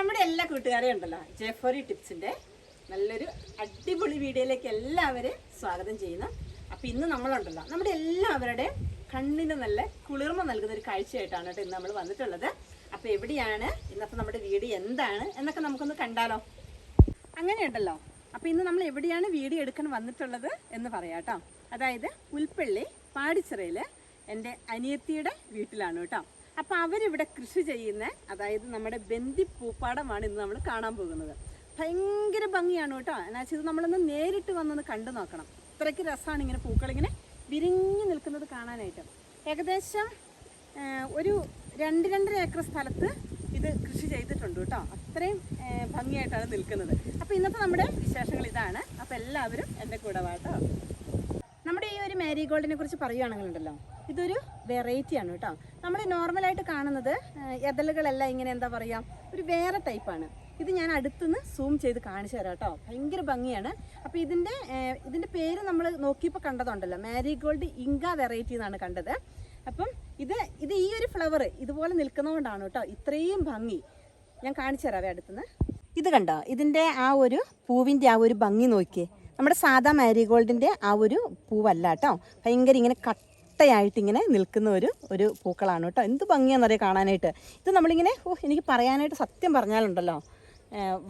നമ്മുടെ എല്ലാ കൂട്ടുകാരെയും ഉണ്ടല്ലോ ജെഫറി ടിപ്സിന്റെ നല്ലൊരു അടിപൊളി വീഡിയോയിലേക്ക് എല്ലാവരെയും സ്വാഗതം ചെയ്യുന്നു. അപ്പൊ ഇന്ന് നമ്മളുണ്ടല്ലോ നമ്മുടെ എല്ലാവരുടെയും കണ്ണിന് നല്ല കുളിർമ നൽകുന്ന ഒരു കാഴ്ചയായിട്ടാണ് കേട്ടോ ഇന്ന് നമ്മൾ വന്നിട്ടുള്ളത്. അപ്പോൾ എവിടെയാണ് ഇന്നത്തെ നമ്മുടെ വീട് എന്താണ് എന്നൊക്കെ നമുക്കൊന്ന് കണ്ടാലോ? അങ്ങനെയുണ്ടല്ലോ അപ്പോൾ ഇന്ന് നമ്മൾ എവിടെയാണ് വീഡിയോ എടുക്കാൻ വന്നിട്ടുള്ളത് എന്ന് പറയാം കേട്ടോ. അതായത് പുൽപ്പള്ളി പാടിച്ചിറയിൽ എന്റെ അനിയത്തിയുടെ വീട്ടിലാണ് കേട്ടോ. അപ്പൊ അവരിവിടെ കൃഷി ചെയ്യുന്ന അതായത് നമ്മുടെ ബന്ദി പൂപ്പാടമാണ് ഇന്ന് നമ്മൾ കാണാൻ പോകുന്നത്. ഭയങ്കര ഭംഗിയാണ് കേട്ടോ. എന്നാ വെച്ചാൽ ഇത് നമ്മളൊന്ന് നേരിട്ട് വന്നൊന്ന് കണ്ടു നോക്കണം. അത്രയ്ക്ക് രസമാണ് ഇങ്ങനെ പൂക്കളിങ്ങനെ വിരിഞ്ഞു നിൽക്കുന്നത് കാണാനായിട്ട്. ഏകദേശം ഒരു രണ്ട് രണ്ടര ഏക്കർ സ്ഥലത്ത് ഇത് കൃഷി ചെയ്തിട്ടുണ്ട് കേട്ടോ. അത്രയും ഭംഗിയായിട്ടാണ് നിൽക്കുന്നത്. അപ്പോൾ ഇന്നത്തെ നമ്മുടെ വിശേഷങ്ങൾ ഇതാണ്. അപ്പോൾ എല്ലാവരും എന്റെ കൂടെ വാട്ടോ നമ്മുടെ ഈ ഒരു മാരിഗോൾഡിനെ കുറിച്ച് പറയുകയാണെങ്കിലുണ്ടല്ലോ ഇതൊരു വെറൈറ്റിയാണ് കേട്ടോ. നമ്മൾ നോർമലായിട്ട് കാണുന്നത് എതലുകളെല്ലാം ഇങ്ങനെ എന്താ പറയുക ഒരു വേറെ ടൈപ്പാണ് ഇത് ഞാൻ അടുത്തുനിന്ന് സൂം ചെയ്ത് കാണിച്ചു തരാം കേട്ടോ. ഭയങ്കര ഭംഗിയാണ്. അപ്പോൾ ഇതിന്റെ ഇതിന്റെ പേര് നമ്മൾ നോക്കിയപ്പോൾ കണ്ടതുണ്ടല്ലോ. മാരിഗോൾഡ് ഇങ്ക വെറൈറ്റി എന്നാണ് കണ്ടത്. അപ്പം ഇത് ഇത് ഈ ഒരു ഫ്ലവർ ഇതുപോലെ നിൽക്കുന്നതുകൊണ്ടാണ് കേട്ടോ ഇത്രയും ഭംഗി. ഞാൻ കാണിച്ചു തരാവേ അടുത്തുനിന്ന്. ഇത് കണ്ടോ? ഇതിന്റെ ആ ഒരു പൂവിന്റെ ആ ഒരു ഭംഗി നോക്കിയേ. നമ്മുടെ സാധാ മാരിഗോൾഡിന്റെ ആ ഒരു പൂവല്ല കേട്ടോ. ഭയങ്കര ഇങ്ങനെ കട്ടയായിട്ട് ഇങ്ങനെ നിൽക്കുന്ന ഒരു ഒരു പൂക്കളാണ് കേട്ടോ. എന്ത് ഭംഗിയാണെന്നറിയാം കാണാനായിട്ട്? ഇത് നമ്മളിങ്ങനെ ഓ എനിക്ക് പറയാനായിട്ട് സത്യം പറഞ്ഞാലുണ്ടല്ലോ.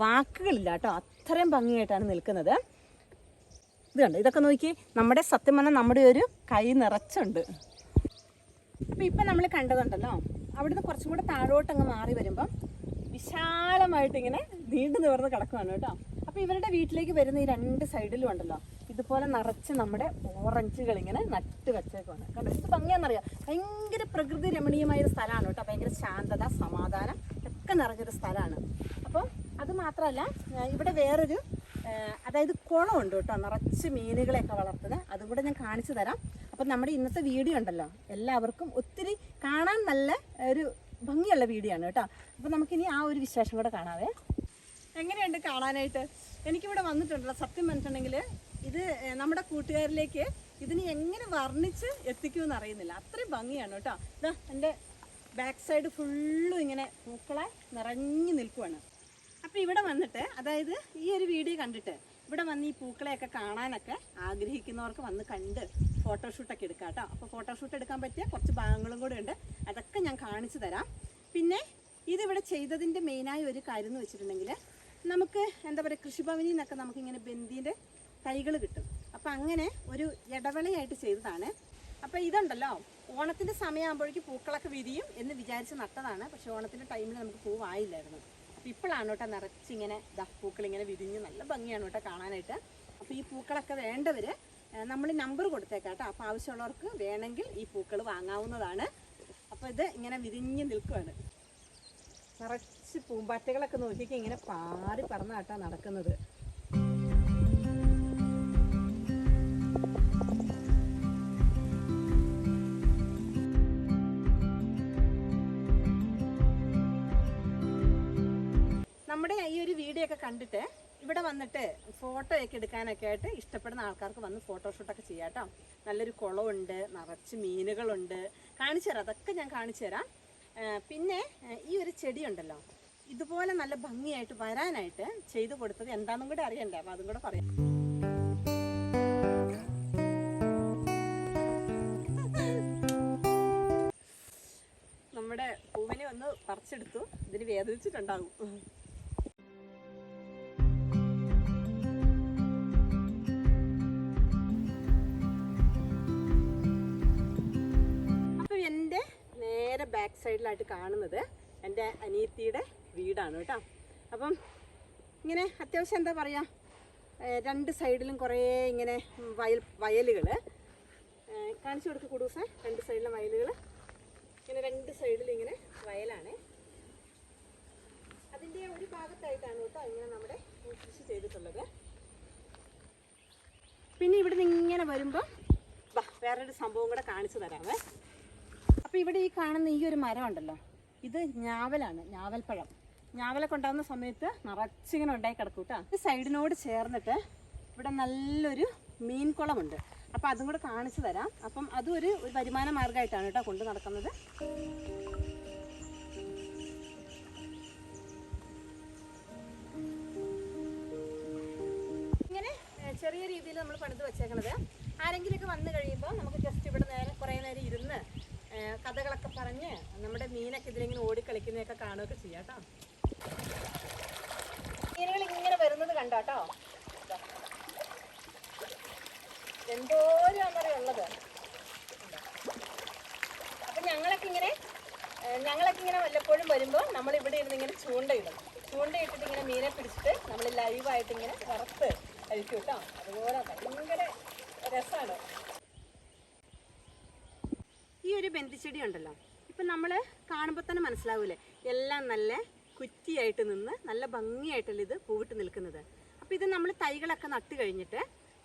വാക്കുകളില്ല കേട്ടോ. അത്രയും ഭംഗിയായിട്ടാണ് നിൽക്കുന്നത്. ഇത് കണ്ടോ? ഇതൊക്കെ നോക്കി നമ്മുടെ സത്യം പറഞ്ഞാൽ നമ്മുടെ ഒരു കൈ നിറച്ചുണ്ട്. അപ്പം ഇപ്പം നമ്മൾ കണ്ടതുണ്ടല്ലോ. അവിടുന്ന് കുറച്ചും കൂടെ താഴോട്ടങ്ങ് മാറി വരുമ്പം വിശാലമായിട്ട് ഇങ്ങനെ നീണ്ടു നിവർന്ന് കിടക്കുവാണ് കേട്ടോ. അപ്പോൾ ഇവരുടെ വീട്ടിലേക്ക് വരുന്ന ഈ രണ്ട് സൈഡിലും ഉണ്ടല്ലോ. ഇതുപോലെ നിറച്ച് നമ്മുടെ ഓറഞ്ചുകൾ ഇങ്ങനെ നട്ട് വെച്ചേക്കുവാണ്. കണ്ടോ? ഇത് ഭംഗിയാണെന്നറിയാം? ഭയങ്കര പ്രകൃതി രമണീയമായ ഒരു സ്ഥലമാണ് കേട്ടോ. ഭയങ്കര ശാന്തത സമാധാനം ഒക്കെ നിറഞ്ഞൊരു സ്ഥലമാണ്. അപ്പോൾ അത് മാത്രമല്ല ഇവിടെ വേറൊരു അതായത് കുളമുണ്ട് കേട്ടോ. നിറച്ച് മീനുകളെയൊക്കെ വളർത്തുന്നത് അതും കൂടെ ഞാൻ കാണിച്ചു തരാം. അപ്പം നമ്മുടെ ഇന്നത്തെ വീഡിയോ ഉണ്ടല്ലോ. എല്ലാവർക്കും ഒത്തിരി കാണാൻ നല്ല ഒരു ഭംഗിയുള്ള വീഡിയോ ആണ് കേട്ടോ. അപ്പോൾ നമുക്കിനി ആ ഒരു വിശേഷം കൂടെ കാണാവേ. എങ്ങനെയുണ്ട് കാണാനായിട്ട്? എനിക്കിവിടെ വന്നിട്ടുണ്ടല്ലോ സത്യം പറഞ്ഞിട്ടുണ്ടെങ്കിൽ ഇത് നമ്മുടെ കൂട്ടുകാരിലേക്ക് ഇതിന് എങ്ങനെ വർണിച്ച് എത്തിക്കുമെന്ന് അറിയുന്നില്ല. അത്രയും ഭംഗിയാണ് കേട്ടോ. ഇതാ എന്റെ ബാക്ക് സൈഡ് ഫുള്ളും ഇങ്ങനെ പൂക്കളെ നിറഞ്ഞു നിൽക്കുവാണ്. അപ്പോൾ ഇവിടെ വന്നിട്ട് അതായത് ഈ ഒരു വീഡിയോ കണ്ടിട്ട് ഇവിടെ വന്ന് ഈ പൂക്കളെയൊക്കെ കാണാനൊക്കെ ആഗ്രഹിക്കുന്നവർക്ക് വന്ന് കണ്ട് ഫോട്ടോഷൂട്ടൊക്കെ എടുക്കാം കേട്ടോ. അപ്പോൾ ഫോട്ടോഷൂട്ട് എടുക്കാൻ പറ്റിയ കുറച്ച് ഭാഗങ്ങളും കൂടെ ഉണ്ട്. അതൊക്കെ ഞാൻ കാണിച്ചു തരാം. പിന്നെ ഇതിവിടെ ചെയ്തതിന്റെ മെയിനായ ഒരു കാര്യം എന്ന് വെച്ചിട്ടുണ്ടെങ്കിൽ നമുക്ക് എന്താ പറയുക കൃഷിഭവനിൽ നിന്നൊക്കെ നമുക്കിങ്ങനെ ബന്ദീന്റെ തൈകൾ കിട്ടും. അപ്പോൾ അങ്ങനെ ഒരു ഇടവേളയായിട്ട് ചെയ്തതാണ്. അപ്പോൾ ഇതുണ്ടല്ലോ ഓണത്തിന്റെ സമയമാകുമ്പോഴേക്കും പൂക്കളൊക്കെ വിരിയും എന്ന് വിചാരിച്ച് നട്ടതാണ്. പക്ഷേ ഓണത്തിന്റെ ടൈമിൽ നമുക്ക് പൂവായില്ലായിരുന്നു. അപ്പോൾ ഇപ്പോഴാണ് കേട്ടോ നിറച്ചിങ്ങനെ ദാ പൂക്കളിങ്ങനെ വിരിഞ്ഞ് നല്ല ഭംഗിയാണ് കേട്ടോ കാണാനായിട്ട്. അപ്പോൾ ഈ പൂക്കളൊക്കെ വേണ്ടവർ നമ്മൾ നമ്പർ കൊടുത്തേക്കാം കേട്ടോ അപ്പോൾ ആവശ്യമുള്ളവർക്ക് വേണമെങ്കിൽ ഈ പൂക്കൾ വാങ്ങാവുന്നതാണ്. അപ്പോൾ ഇത് ഇങ്ങനെ വിരിഞ്ഞ് നിൽക്കുകയാണ് നിറച്ച് പൂമ്പാറ്റകളൊക്കെ നോക്കിയൊക്കെ ഇങ്ങനെ പാറി പറന്നാട്ടാ നടക്കുന്നത്. നമ്മുടെ ഈ ഒരു വീഡിയോ ഒക്കെ കണ്ടിട്ട് ഇവിടെ വന്നിട്ട് ഫോട്ടോ ഒക്കെ എടുക്കാനൊക്കെ ആയിട്ട് ഇഷ്ടപ്പെടുന്ന ആൾക്കാർക്ക് വന്ന് ഫോട്ടോഷൂട്ടൊക്കെ ചെയ്യാം കേട്ടോ നല്ലൊരു കുളമുണ്ട് നിറച്ച് മീനുകളുണ്ട്. കാണിച്ചു തരാം അതൊക്കെ ഞാൻ കാണിച്ചു തരാം. പിന്നെ ഈ ഒരു ചെടിയുണ്ടല്ലോ ഇതുപോലെ നല്ല ഭംഗിയായിട്ട് വരാനായിട്ട് ചെയ്തു കൊടുത്തത് എന്താണെന്നും കൂടെ അറിയണ്ടേ? അപ്പം അതും കൂടെ പറയാം. നമ്മുടെ പൂവിനെ ഒന്ന് പറിച്ചെടുത്തു. ഇതിന് വേദനിച്ചിട്ടുണ്ടാകും ബാക്ക് സൈഡിലായിട്ട് കാണുന്നത് എന്റെ അനിയത്തിയുടെ വീടാണ് കേട്ടോ. അപ്പം ഇങ്ങനെ അത്യാവശ്യം എന്താ പറയുക രണ്ട് സൈഡിലും കുറേ ഇങ്ങനെ വയൽ വയലുകൾ. കാണിച്ചു കൊടുക്കുക കുടൂസ രണ്ട് സൈഡിലെ വയലുകൾ. ഇങ്ങനെ രണ്ട് സൈഡിലും ഇങ്ങനെ വയലാണ്. അതിന്റെ ഒരു ഭാഗത്തായിട്ടാണ് കേട്ടോ ഇങ്ങനെ നമ്മുടെ കൃഷി ചെയ്തിട്ടുള്ളത്. പിന്നെ ഇവിടെ നിന്ന് ഇങ്ങനെ വരുമ്പോൾ വേറൊരു സംഭവം കൂടെ കാണിച്ചു തരാമേ അപ്പോൾ ഇവിടെ ഈ കാണുന്ന ഈ ഒരു മരം ഉണ്ടല്ലോ. ഇത് ഞാവലാണ് ഞാവൽപ്പഴം. ഞാവലൊക്കെ ഉണ്ടാകുന്ന സമയത്ത് നിറച്ചിങ്ങനെ ഉണ്ടായി കിടക്കും കേട്ടോ ഈ സൈഡിനോട് ചേർന്നിട്ട് ഇവിടെ നല്ലൊരു മീൻ കുളമുണ്ട് അപ്പോൾ അതും കൂടെ കാണിച്ചു തരാം. അപ്പം അതും ഒരു വരുമാന മാർഗമായിട്ടാണ് കേട്ടോ കൊണ്ട് നടക്കുന്നത്. ഇങ്ങനെ ചെറിയ രീതിയിൽ നമ്മൾ പണിത് വെച്ചേക്കണത്. ആരെങ്കിലുമൊക്കെ വന്നു കഴിയുമ്പോൾ നമുക്ക് ജസ്റ്റ് ഇവിടെ നേരെ കുറേ നേരം ഇരുന്ന് കഥകളൊക്കെ പറഞ്ഞ് നമ്മുടെ മീനൊക്കെ ഇതിലിങ്ങനെ ഓടിക്കളിക്കുന്നതൊക്കെ കാണുകയൊക്കെ ചെയ്യാം കേട്ടോ. മീനുകൾ ഇങ്ങനെ വരുന്നത് കണ്ടോ ഉള്ളത്. അപ്പൊ ഞങ്ങളൊക്കെ ഇങ്ങനെ ഞങ്ങളൊക്കെ ഇങ്ങനെ വല്ലപ്പോഴും വരുമ്പോൾ നമ്മൾ ഇവിടെ ഇരുന്ന് ഇങ്ങനെ ചൂണ്ടയിടും. ചൂണ്ടയിട്ടിട്ട് ഇങ്ങനെ മീനെ പിടിച്ചിട്ട് നമ്മൾ ലൈവായിട്ട് ഇങ്ങനെ വറുത്ത് കഴിക്കും കേട്ടോ. അതുപോലെ ഭയങ്കര രസമാണ്. ബന്ധിച്ചെടി ഉണ്ടല്ലോ ഇപ്പം നമ്മൾ കാണുമ്പോൾ തന്നെ മനസ്സിലാവൂലേ. എല്ലാം നല്ല കുറ്റിയായിട്ട് നിന്ന് നല്ല ഭംഗിയായിട്ടല്ലേ ഇത് പൂവിട്ട് നിൽക്കുന്നത്. അപ്പോൾ ഇത് നമ്മൾ തൈകളൊക്കെ നട്ട് കഴിഞ്ഞിട്ട്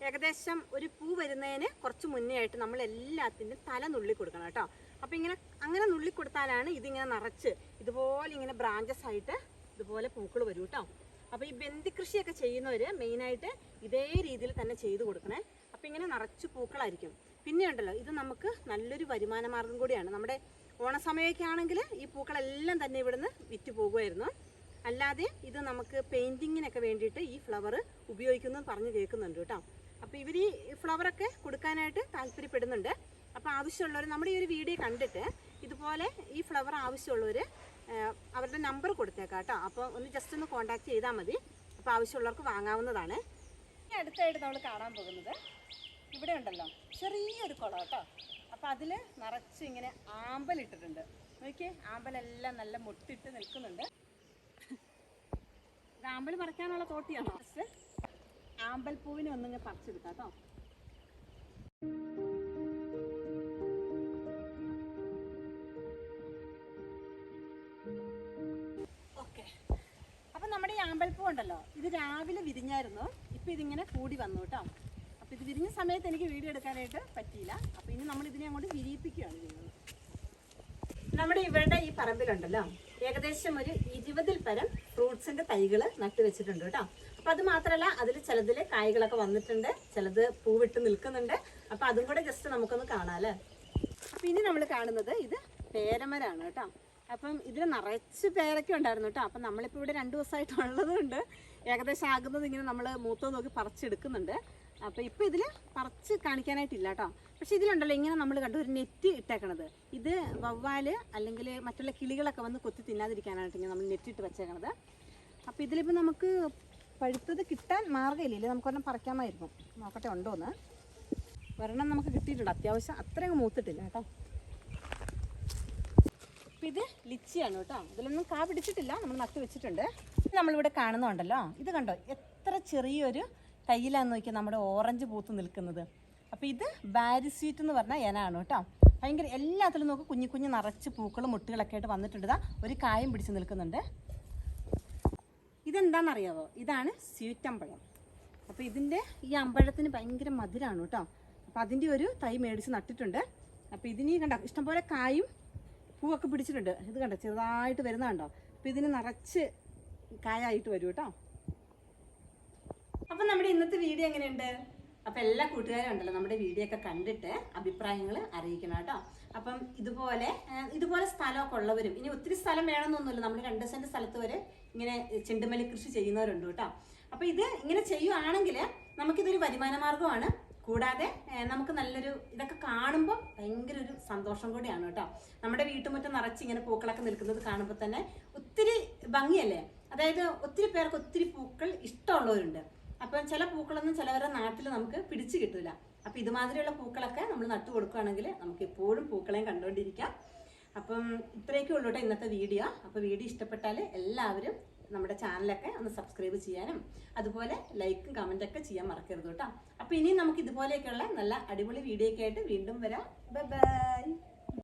ഏകദേശം ഒരു പൂ വരുന്നതിന് കുറച്ച് മുന്നേ ആയിട്ട് നമ്മൾ എല്ലാത്തിന്റെയും തല നുള്ളി കൊടുക്കണം കേട്ടോ. അപ്പോൾ ഇങ്ങനെ അങ്ങനെ നുള്ളി കൊടുത്താലാണ് ഇതിങ്ങനെ നിറച്ച് ഇതുപോലെ ഇങ്ങനെ ബ്രാഞ്ചസ് ആയിട്ട് ഇതുപോലെ പൂക്കൾ വരും കേട്ടോ. അപ്പോൾ ഈ ബന്ദി കൃഷിയൊക്കെ ചെയ്യുന്നവർ മെയിനായിട്ട് ഇതേ രീതിയിൽ തന്നെ ചെയ്തു കൊടുക്കണേ. അപ്പോൾ ഇങ്ങനെ നിറച്ച് പൂക്കളായിരിക്കും. പിന്നെ ഉണ്ടല്ലോ ഇത് നമുക്ക് നല്ലൊരു വരുമാന മാർഗം കൂടിയാണ്. നമ്മുടെ ഓണസമയമൊക്കെ ആണെങ്കിൽ ഈ പൂക്കളെല്ലാം തന്നെ ഇവിടുന്ന് വിറ്റ് പോകുമായിരുന്നു. അല്ലാതെ ഇത് നമുക്ക് പെയിന്റിങ്ങിനൊക്കെ വേണ്ടിയിട്ട് ഈ ഫ്ലവർ ഉപയോഗിക്കുന്നു പറഞ്ഞ് കേൾക്കുന്നുണ്ട് കേട്ടോ. അപ്പോൾ ഇവർ ഈ ഫ്ലവറൊക്കെ കൊടുക്കാനായിട്ട് താല്പര്യപ്പെടുന്നുണ്ട്. അപ്പോൾ ആവശ്യമുള്ളവർ നമ്മുടെ ഈ ഒരു വീഡിയോ കണ്ടിട്ട് ഇതുപോലെ ഈ ഫ്ലവർ ആവശ്യമുള്ളവർ അവരുടെ നമ്പർ കൊടുത്തേക്കാം കേട്ടോ. അപ്പോൾ ഒന്ന് ജസ്റ്റ് ഒന്ന് കോൺടാക്ട് ചെയ്താൽ മതി. അപ്പോൾ ആവശ്യമുള്ളവർക്ക് വാങ്ങാവുന്നതാണ്. അടുത്തായിട്ട് നമ്മൾ കാണാൻ പോകുന്നത് ഇവിടെ ഉണ്ടല്ലോ. ചെറിയൊരു കുളം കേട്ടോ. അപ്പോൾ അതിൽ നിറച്ച് ഇങ്ങനെ ആമ്പൽ ഇട്ടിട്ടുണ്ട്. നോക്കിയേ ആമ്പലെല്ലാം നല്ല മുട്ടിട്ട് നിൽക്കുന്നുണ്ട്. ഇത് ആമ്പൽ മറയ്ക്കാനുള്ള തോട്ടിയാണോ? ഫസ്റ്റ് ആമ്പൽ പൂവിനെ ഒന്നിങ്ങനെ പറിച്ചെടുക്കാം കേട്ടോ. അപ്പം നമ്മുടെ ഈ ആമ്പൽപ്പൂ ഉണ്ടല്ലോ ഇത് രാവിലെ വിരിഞ്ഞായിരുന്നു. ഇപ്പം ഇതിങ്ങനെ കൂടി വന്നു കേട്ടോ. അപ്പം ഇത് വിരിഞ്ഞ സമയത്ത് എനിക്ക് വീഡിയോ എടുക്കാനായിട്ട് പറ്റിയില്ല. അപ്പോൾ ഇനി നമ്മൾ ഇതിനെ അങ്ങോട്ട് വിരിയിപ്പിക്കുകയാണ് ചെയ്യുന്നത്. നമ്മുടെ ഇവരുടെ ഈ പറമ്പിലുണ്ടല്ലോ. ഏകദേശം ഒരു ഇരുപതിൽ പരം ഫ്രൂട്ട്സിന്റെ തൈകൾ നട്ടു വെച്ചിട്ടുണ്ട് കേട്ടോ. അപ്പൊ അത് മാത്രമല്ല അതിൽ ചിലതിൽ കായ്കളൊക്കെ വന്നിട്ടുണ്ട് ചിലത് പൂവിട്ട് നിൽക്കുന്നുണ്ട്. അപ്പൊ അതും കൂടെ ജസ്റ്റ് നമുക്കൊന്ന് കാണാല്ലേ അപ്പൊ ഇനി നമ്മൾ കാണുന്നത് ഇത് പേരമരാണ് കേട്ടോ. അപ്പം ഇതിൽ നിറച്ച് പേരൊക്കെ ഉണ്ടായിരുന്നു കേട്ടോ. അപ്പം നമ്മളിപ്പോൾ ഇവിടെ രണ്ട് ദിവസമായിട്ട് ഉള്ളതുകൊണ്ട് ഏകദേശം ആകുന്നത് ഇങ്ങനെ നമ്മൾ മൂത്തോ നോക്കി പറിച്ചെടുക്കുന്നുണ്ട്. അപ്പോൾ ഇപ്പോൾ ഇതിൽ പറിച്ച് കാണിക്കാനായിട്ടില്ല കേട്ടോ പക്ഷേ ഇതിലുണ്ടല്ലോ ഇങ്ങനെ നമ്മൾ കണ്ടു ഒരു നെറ്റ് ഇട്ടേക്കണത്. ഇത് വവ്വാൽ അല്ലെങ്കിൽ മറ്റുള്ള കിളികളൊക്കെ വന്ന് കൊത്തി തിന്നാതിരിക്കാനായിട്ട് ഇങ്ങനെ നമ്മൾ നെറ്റ് ഇട്ട് വെച്ചേക്കണത്. അപ്പോൾ ഇതിലിപ്പോൾ നമുക്ക് പഴുത്തത് കിട്ടാൻ മാർഗമില്ലേ. നമുക്കൊരെണ്ണം പറിക്കാമായിരുന്നു. നോക്കട്ടെ ഉണ്ടോ എന്ന് ഒരെണ്ണം നമുക്ക് കിട്ടിയിട്ടുണ്ട്. അത്യാവശ്യം അത്രയും മൂത്തിട്ടില്ല കേട്ടോ. അപ്പം ഇത് ലിച്ചിയാണ് കേട്ടോ. ഇതിലൊന്നും കാ പിടിച്ചിട്ടില്ല. നമ്മൾ നട്ടു വെച്ചിട്ടുണ്ട്. നമ്മളിവിടെ കാണുന്നുണ്ടല്ലോ. ഇത് കണ്ടോ? എത്ര ചെറിയൊരു തൈയിലാന്ന് നോക്കിയാൽ നമ്മുടെ ഓറഞ്ച് പൂത്ത് നിൽക്കുന്നത്. അപ്പോൾ ഇത് ബാരി സ്വീറ്റ് എന്ന് പറഞ്ഞ ഇനാണ് കേട്ടോ. ഭയങ്കര എല്ലാത്തിലും നോക്ക് കുഞ്ഞു കുഞ്ഞു നിറച്ച് പൂക്കളും മുട്ടുകളൊക്കെ ആയിട്ട് വന്നിട്ടുണ്ട്. ഒരു കായം പിടിച്ച് നിൽക്കുന്നുണ്ട്. ഇതെന്താണെന്നറിയാവോ ഇതാണ് സ്വീറ്റമ്പഴം അപ്പോൾ ഇതിന്റെ ഈ അമ്പഴത്തിന് ഭയങ്കര മധുരമാണ് കേട്ടോ. അപ്പോൾ അതിന്റെ ഒരു തൈ മേടിച്ച് നട്ടിട്ടുണ്ട്. അപ്പോൾ ഇതിന് കണ്ട ഇഷ്ടംപോലെ കായും പൂവൊക്കെ പിടിച്ചിട്ടുണ്ട്. ഇത് കണ്ട ചെറുതായിട്ട് വരുന്ന കണ്ടോ? അപ്പോൾ ഇതിന് നിറച്ച് കായായിട്ട് വരും കേട്ടോ. നമ്മുടെ ഇന്നത്തെ വീഡിയോ എങ്ങനെയുണ്ട്? അപ്പം എല്ലാ കൂട്ടുകാരും ഉണ്ടല്ലോ നമ്മുടെ വീഡിയോ ഒക്കെ കണ്ടിട്ട് അഭിപ്രായങ്ങൾ അറിയിക്കണം കേട്ടോ. അപ്പം ഇതുപോലെ ഇതുപോലെ സ്ഥലമൊക്കെ ഉള്ളവരും ഇനി ഒത്തിരി സ്ഥലം വേണമെന്നൊന്നുമില്ല. നമ്മൾ രണ്ട് സെന്റ് സ്ഥലത്ത് വരെ ഇങ്ങനെ ചെണ്ടുമല്ലി കൃഷി ചെയ്യുന്നവരുണ്ട് കേട്ടോ. അപ്പം ഇത് ഇങ്ങനെ ചെയ്യുവാണെങ്കിൽ നമുക്കിതൊരു വരുമാന മാർഗമാണ്. കൂടാതെ നമുക്ക് നല്ലൊരു ഇതൊക്കെ കാണുമ്പോൾ ഭയങ്കര ഒരു സന്തോഷം കൂടിയാണ് കേട്ടോ. നമ്മുടെ വീട്ടുമുറ്റം നിറച്ച് ഇങ്ങനെ പൂക്കളൊക്കെ നിൽക്കുന്നത് കാണുമ്പോൾ തന്നെ ഒത്തിരി ഭംഗിയല്ലേ? അതായത് ഒത്തിരി പേർക്ക് ഒത്തിരി പൂക്കൾ ഇഷ്ടമുള്ളവരുണ്ട്. അപ്പം ചില പൂക്കളൊന്നും ചിലവരുടെ നാട്ടിൽ നമുക്ക് പിടിച്ചു കിട്ടില്ല അപ്പം ഇതുമാതിരിയുള്ള പൂക്കളൊക്കെ നമ്മൾ നട്ടു കൊടുക്കുകയാണെങ്കിൽ നമുക്ക് എപ്പോഴും പൂക്കളെയും കണ്ടുകൊണ്ടിരിക്കാം. അപ്പം ഇത്രയൊക്കെ ഉള്ളൂ ഇന്നത്തെ വീഡിയോ. അപ്പോൾ വീഡിയോ ഇഷ്ടപ്പെട്ടാൽ എല്ലാവരും നമ്മുടെ ചാനലൊക്കെ ഒന്ന് സബ്സ്ക്രൈബ് ചെയ്യാനും അതുപോലെ ലൈക്കും കമന്റൊക്കെ ചെയ്യാൻ മറക്കരുത് കേട്ടോ. അപ്പോൾ ഇനിയും നമുക്ക് ഇതുപോലെയൊക്കെയുള്ള നല്ല അടിപൊളി വീഡിയോ ഒക്കെ ആയിട്ട് വീണ്ടും വരാം. Bye bye.